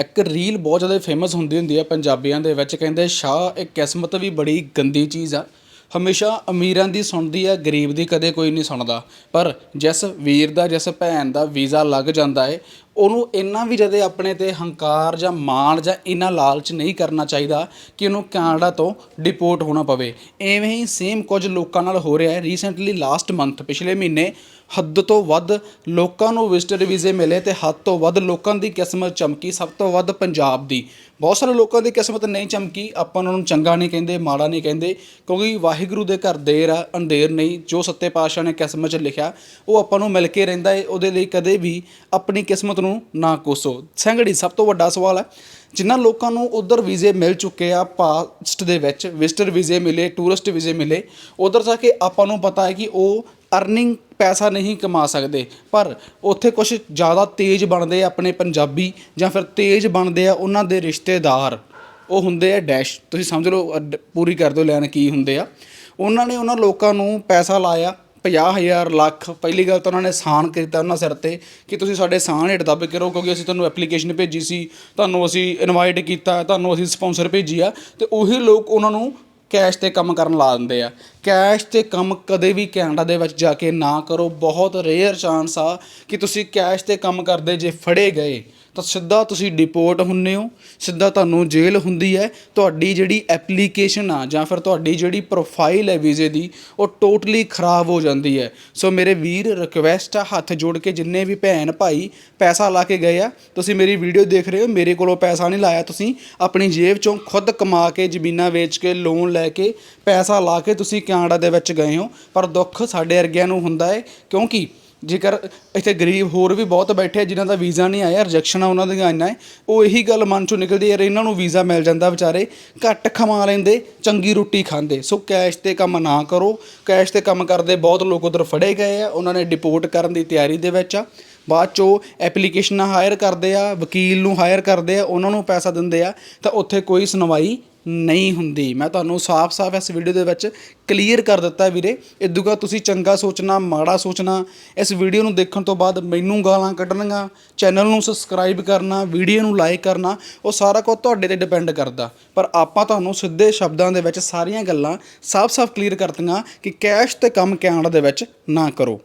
ਇੱਕ ਰੀਲ ਬਹੁਤ ਜ਼ਿਆਦਾ ਫੇਮਸ ਹੁੰਦੀ ਹੁੰਦੀ ਆ ਪੰਜਾਬੀਆਂ ਦੇ ਵਿੱਚ, ਕਹਿੰਦੇ ਸ਼ਾਹ, ਇਹ ਕਿਸਮਤ ਵੀ ਬੜੀ ਗੰਦੀ ਚੀਜ਼ ਆ। ਹਮੇਸ਼ਾ ਅਮੀਰਾਂ ਦੀ ਸੁਣਦੀ ਆ, ਗਰੀਬ ਦੀ ਕਦੇ ਕੋਈ ਨਹੀਂ ਸੁਣਦਾ। ਪਰ ਜਿਸ ਵੀਰ ਦਾ, ਜਿਸ ਭੈਣ ਦਾ ਵੀਜ਼ਾ ਲੱਗ ਜਾਂਦਾ ਹੈ ਉਹਨੂੰ ਇੰਨਾ ਵੀ ਜਦੇ ਆਪਣੇ ਤੇ ਹੰਕਾਰ ਜਾਂ ਮਾਣ ਜਾਂ ਇੰਨਾ ਲਾਲਚ ਨਹੀਂ ਕਰਨਾ ਚਾਹੀਦਾ ਕਿ ਉਹਨੂੰ ਕੈਨੇਡਾ ਤੋਂ ਡਿਪੋਰਟ ਹੋਣਾ ਪਵੇ। ਐਵੇਂ ਹੀ ਸੇਮ ਕੁਝ ਲੋਕਾਂ ਨਾਲ ਹੋ ਰਿਹਾ ਹੈ। ਰੀਸੈਂਟਲੀ ਲਾਸਟ ਮੰਥ ਪਿਛਲੇ ਮਹੀਨੇ ਹੱਦ ਤੋਂ ਵੱਧ ਲੋਕਾਂ ਨੂੰ ਵਿਜ਼ਟਰ ਵੀਜ਼ੇ ਮਿਲੇ ਤੇ ਹੱਦ ਤੋਂ ਵੱਧ ਲੋਕਾਂ ਦੀ ਕਿਸਮਤ ਚਮਕੀ, ਸਭ ਤੋਂ ਵੱਧ ਪੰਜਾਬ ਦੀ। ਬਹੁਤ ਸਾਰੇ ਲੋਕਾਂ ਦੀ ਕਿਸਮਤ ਨਹੀਂ ਚਮਕੀ, ਆਪਾਂ ਉਹਨਾਂ ਨੂੰ ਚੰਗਾ ਨਹੀਂ ਕਹਿੰਦੇ, ਮਾੜਾ ਨਹੀਂ ਕਹਿੰਦੇ, ਕਿਉਂਕਿ ਵਾਹਿਗੁਰੂ ਦੇ ਘਰ ਦੇਰ ਆ, ਅੰਧੇਰ ਨਹੀਂ। ਜੋ ਸੱਤੇ ਪਾਤਸ਼ਾਹ ਨੇ ਕਿਸਮਤ 'ਚ ਲਿਖਿਆ, ਉਹ ਆਪਾਂ ਨੂੰ ਮਿਲ ਕੇ ਰਹਿੰਦਾ ਏ। ਉਹਦੇ ਲਈ ਕਦੇ ਵੀ ਆਪਣੀ ਕਿਸਮਤ ਨੂੰ ਨਾ ਕੋਸੋ। ਸੈਂਗੜੀ ਸਭ ਤੋਂ ਵੱਡਾ ਸਵਾਲ ਹੈ ਜਿਨ੍ਹਾਂ ਲੋਕਾਂ ਨੂੰ ਉਧਰ ਵੀਜ਼ੇ ਮਿਲ ਚੁੱਕੇ ਆ ਪਾਸਟ ਦੇ ਵਿੱਚ ਵਿਜ਼ਟਰ ਵੀਜ਼ੇ ਮਿਲੇ ਟੂਰਿਸਟ ਵੀਜ਼ੇ ਮਿਲੇ ਉਧਰ ਜਾ ਕੇ ਆਪਾਂ ਨੂੰ ਪਤਾ ਹੈ ਕਿ ਉਹ ਅਰਨਿੰਗ ਪੈਸਾ ਨਹੀਂ ਕਮਾ ਸਕਦੇ ਪਰ ਉੱਥੇ ਕੁਝ ਜ਼ਿਆਦਾ ਤੇਜ਼ ਬਣਦੇ ਆ ਆਪਣੇ ਪੰਜਾਬੀ ਜਾਂ ਫਿਰ ਤੇਜ਼ ਬਣਦੇ ਆ ਉਹਨਾਂ ਦੇ ਰਿਸ਼ਤੇਦਾਰ। ਉਹ ਹੁੰਦੇ ਆ ਡੈਸ਼ ਤੁਸੀਂ ਸਮਝ ਲਓ ਅ, ਪੂਰੀ ਕਰ ਦਿਓ ਲੈਣ ਕੀ ਹੁੰਦੇ ਆ। ਉਹਨਾਂ ਨੇ ਉਹਨਾਂ ਲੋਕਾਂ ਨੂੰ ਪੈਸਾ ਲਾਇਆ 50000 ਲੱਖ, ਪਹਿਲੀ ਗੱਲ ਤਾਂ ਉਹਨਾਂ ਨੇ ਸਾਨ ਕੀਤਾ ਉਹਨਾਂ ਸਿਰ ਤੇ ਕਿ ਤੁਸੀਂ ਸਾਡੇ ਸਾਨ ਹੇਠ ਦੱਬ ਕੇ ਰਹੋ ਕਿਉਂਕਿ ਅਸੀਂ ਤੁਹਾਨੂੰ ਐਪਲੀਕੇਸ਼ਨ ਭੇਜੀ ਸੀ, ਤੁਹਾਨੂੰ ਅਸੀਂ ਇਨਵਾਈਟ ਕੀਤਾ, ਤੁਹਾਨੂੰ ਅਸੀਂ ਸਪਾਂਸਰ ਭੇਜੀ ਆ ਤੇ ਉਹੀ ਲੋਕ ਉਹਨਾਂ ਨੂੰ ਕੈਸ਼ ਤੇ ਕੰਮ ਕਰਨ ਲਾ ਦਿੰਦੇ ਆ। ਕੈਸ਼ ਤੇ ਕੰਮ ਕਦੇ ਵੀ ਕੈਨੇਡਾ ਦੇ ਵਿੱਚ ਜਾ ਕੇ ਨਾ ਕਰੋ। ਬਹੁਤ ਰੇਅਰ ਚਾਂਸ ਆ ਕਿ ਤੁਸੀਂ ਕੈਸ਼ ਤੇ ਕੰਮ ਕਰਦੇ ਜੇ ਫੜੇ ਗਏ, ਤਾਂ ਸਿੱਧਾ ਤੁਸੀਂ ਡਿਪੋਰਟ ਹੁੰਨੇ ਹੋ, ਸਿੱਧਾ ਤੁਹਾਨੂੰ ਜੇਲ੍ਹ ਹੁੰਦੀ ਹੈ। ਤੁਹਾਡੀ ਜਿਹੜੀ ਐਪਲੀਕੇਸ਼ਨ ਆ ਜਾਂ ਫਿਰ ਤੁਹਾਡੀ ਜਿਹੜੀ ਪ੍ਰੋਫਾਈਲ ਹੈ ਵੀਜ਼ੇ ਦੀ, ਉਹ ਟੋਟਲੀ ਖਰਾਬ ਹੋ ਜਾਂਦੀ ਹੈ। ਸੋ ਮੇਰੇ ਵੀਰ ਰਿਕਵੈਸਟ ਆ ਹੱਥ ਜੋੜ ਕੇ ਜਿੰਨੇ ਵੀ ਭੈਣ ਭਾਈ ਪੈਸਾ ਲਾ ਕੇ ਗਏ ਆ, ਤੁਸੀਂ ਮੇਰੀ ਵੀਡੀਓ ਦੇਖ ਰਹੇ ਹੋ, ਮੇਰੇ ਕੋਲੋਂ ਪੈਸਾ ਨਹੀਂ ਲਾਇਆ ਤੁਸੀਂ। ਆਪਣੀ ਜੇਬ ਚੋਂ ਖੁਦ ਕਮਾ ਕੇ ਜ਼ਮੀਨਾਂ ਵੇਚ ਕੇ ਲੋਨ ਲੈ ਕੇ ਪੈਸਾ ਲਾ ਕੇ ਤੁਸੀਂ ਕੈਨੇਡਾ ਦੇ ਵਿੱਚ ਗਏ ਹੋ, ਪਰ ਦੁੱਖ ਸਾਡੇ ਵਰਗਿਆਂ ਨੂੰ ਹੁੰਦਾ ਹੈ ਕਿਉਂਕਿ ਜੇਕਰ ਇੱਥੇ ਗਰੀਬ ਹੋਰ ਵੀ ਬਹੁਤ ਬੈਠੇ ਆ, ਜਿਨ੍ਹਾਂ ਦਾ ਵੀਜ਼ਾ ਨਹੀਂ ਆਇਆ, ਰਿਜੈਕਸ਼ਨਾਂ ਉਹਨਾਂ ਦੀਆਂ ਆਈਆਂ ਹੈ ਉਹ ਇਹੀ ਗੱਲ ਮਨ ਚੋਂ ਨਿਕਲਦੀ ਯਾਰ ਇਹਨਾਂ ਨੂੰ ਵੀਜ਼ਾ ਮਿਲ ਜਾਂਦਾ ਵਿਚਾਰੇ, ਘੱਟ ਖਵਾ ਲੈਂਦੇ, ਚੰਗੀ ਰੋਟੀ ਖਾਂਦੇ, ਸੋ ਕੈਸ਼ ਤੇ ਕੰਮ ਨਾ ਕਰੋ, ਕੈਸ਼ ਤੇ ਕੰਮ ਕਰਦੇ ਬਹੁਤ ਲੋਕ ਉਧਰ ਫੜੇ ਗਏ ਆ, ਉਹਨਾਂ ਨੇ ਡਿਪੋਰਟ ਕਰਨ ਦੀ ਤਿਆਰੀ ਦੇ ਵਿੱਚ ਆ, ਬਾਅਦ ਚੋਂ ਐਪਲੀਕੇਸ਼ਨਾਂ ਹਾਇਰ ਕਰਦੇ ਆ, ਵਕੀਲ ਨੂੰ ਹਾਇਰ ਕਰਦੇ ਆ, ਉਹਨਾਂ ਨੂੰ ਪੈਸਾ ਦਿੰਦੇ ਆ, ਤਾਂ ਉੱਥੇ ਕੋਈ ਸੁਣਵਾਈ ਨਹੀਂ ਹੁੰਦੀ। ਮੈਂ ਤੁਹਾਨੂੰ ਸਾਫ਼-ਸਾਫ਼ ਇਸ ਵੀਡੀਓ ਦੇ ਵਿੱਚ ਕਲੀਅਰ ਕਰ ਦਿੱਤਾ ਵੀਰੇ। ਇਦੂਗਾ ਤੁਸੀਂ ਚੰਗਾ ਸੋਚਣਾ, ਮਾੜਾ ਸੋਚਣਾ, ਇਸ ਵੀਡੀਓ ਨੂੰ ਦੇਖਣ ਤੋਂ ਬਾਅਦ ਮੈਨੂੰ ਗਾਲਾਂ ਕੱਢਣੀਆਂ ਚੈਨਲ ਨੂੰ ਸਬਸਕ੍ਰਾਈਬ ਕਰਨਾ ਵੀਡੀਓ ਨੂੰ ਲਾਈਕ ਕਰਨਾ, ਉਹ ਸਾਰਾ ਕੁਝ ਤੁਹਾਡੇ ਤੇ ਡਿਪੈਂਡ ਕਰਦਾ। ਪਰ ਆਪਾਂ ਤੁਹਾਨੂੰ ਸਿੱਧੇ ਸ਼ਬਦਾਂ ਦੇ ਵਿੱਚ ਸਾਰੀਆਂ ਗੱਲਾਂ ਸਾਫ਼-ਸਾਫ਼ ਕਲੀਅਰ ਕਰਤੀਆਂ ਕਿ ਕੈਸ਼ ਤੇ ਕੰਮ ਕੈਨੇਡਾ ਦੇ ਵਿੱਚ ਨਾ ਕਰੋ।